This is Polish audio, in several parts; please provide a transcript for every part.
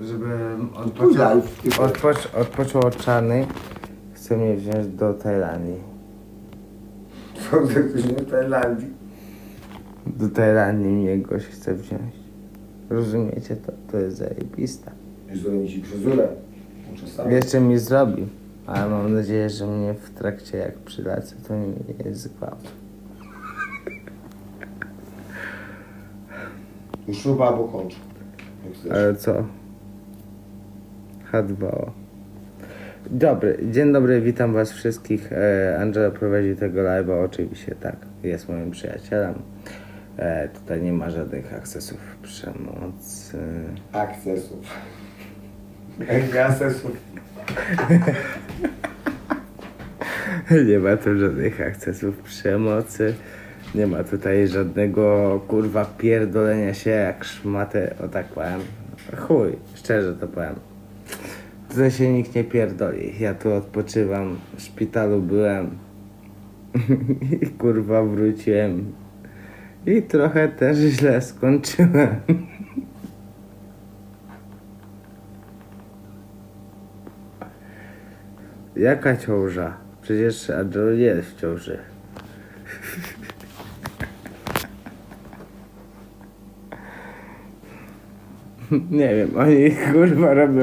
żeby odpoczął, odpocz, odpoczął od czarnej. Chce mnie wziąć do Tajlandii. W Tajlandii? Do Tajlandii mnie gość chce wziąć. Rozumiecie to? To jest zajebiste. I zrobię ci fryzurę. Sam. Jeszcze mi zrobił. Ale mam nadzieję, że mnie w trakcie jak przylecę, to nie jest gwałt. Śruba albo kończ. Ale co? H2O. Dobry, dzień dobry, witam was wszystkich. E, Angela prowadzi tego live'a, oczywiście tak, jest moim przyjacielem. E, tutaj nie ma żadnych akcesów przemocy. Akcesów. Akcesów. Nie ma tu żadnych akcesów przemocy. Nie ma tutaj żadnego kurwa pierdolenia się jak szmatę, o tak powiem. Chuj, szczerze to powiem. Tutaj się nikt nie pierdoli. Ja tu odpoczywam, w szpitalu byłem i kurwa wróciłem. I trochę też źle skończyłem. Jaka ciąża? Przecież nie jest w ciąży. Nie wiem, oni kurwa robią.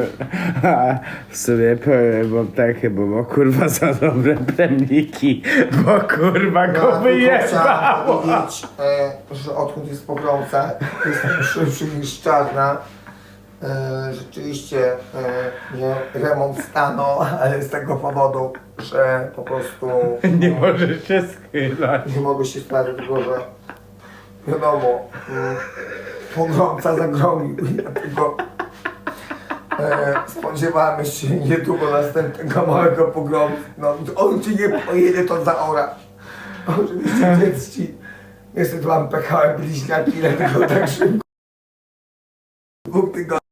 A w sumie powiem wam tak, bo ma kurwa za dobre plemniki, bo kurwa go chciałem powiedzieć, e, że odkąd jest pogromca, jestem szybszy niż czarna. E, rzeczywiście e, nie remont stanął, ale z tego powodu, że po prostu Nie możesz się schylać. nie mogę się stać, tylko że wiadomo, mm, pogromca zagromił. Dlatego e, spodziewamy się niedługo następnego małego pogromcy. No, on ci nie pojedzie, to zaora. Oczywiście dzieci. Niestety mam pekałem bliźniaki, dlatego tak szybko. Dwóch tygodni.